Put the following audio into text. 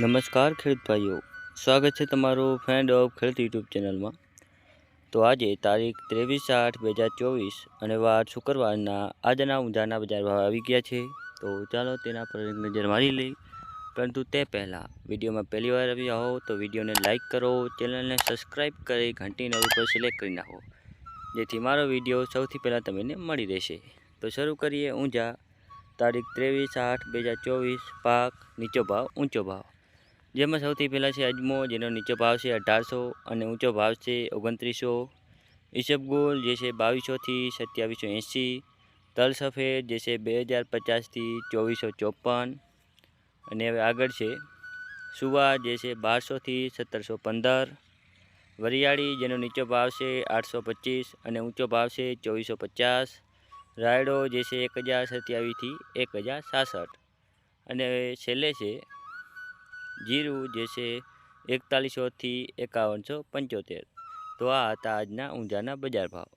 નમસ્કાર ખેડૂત ભાઈઓ, સ્વાગત છે તમારું ફ્રેન્ડ ઓફ ખેડૂત યુટ્યુબ ચેનલમાં. તો આજે તારીખ ત્રેવીસ આઠ બે હજાર ચોવીસ અને વાર શુક્રવારના આજના ઊંઝાના બજાર ભાવ આવી ગયા છે. તો ચાલો તેના પર નજર મારી લઈ. પરંતુ તે પહેલાં વિડીયોમાં પહેલી વાર આવ્યા હો તો વિડીયોને લાઇક કરો, ચેનલને સબસ્ક્રાઈબ કરી ઘંટીના ઉપર સિલેક્ટ કરી નાખો, જેથી મારો વીડિયો સૌથી પહેલાં તમને મળી રહેશે. તો શરૂ કરીએ ઊંઝા. તારીખ ત્રેવીસ આઠ બે હજાર ચોવીસ, પાક નીચો ભાવ, ઊંચો ભાવ. જેમાં સૌથી પહેલાં છે અજમો, જેનો નીચો ભાવ છે અઢારસો અને ઊંચો ભાવ છે ઓગણત્રીસો. ઈસબગુલ જે છે બાવીસોથી સત્યાવીસો એંસી તલ સફેદ જે છે બે હજાર પચાસથી ચોવીસો ચોપન. અને હવે આગળ છે સુવા જે છે બારસોથી સત્તરસો પંદર. વરિયાળી જેનો નીચો ભાવ છે આઠસો પચીસ અને ઊંચો ભાવ છે ચોવીસો પચાસ. રાયડો જે છે એક હજાર સત્યાવીસથી એક હજાર સાસઠ. અને છેલ્લે છે જીરું જે છે એકતાલીસોથી એકાવનસો પંચોતેર. તો આ હતા આજના ઊંઝાના બજાર ભાવ.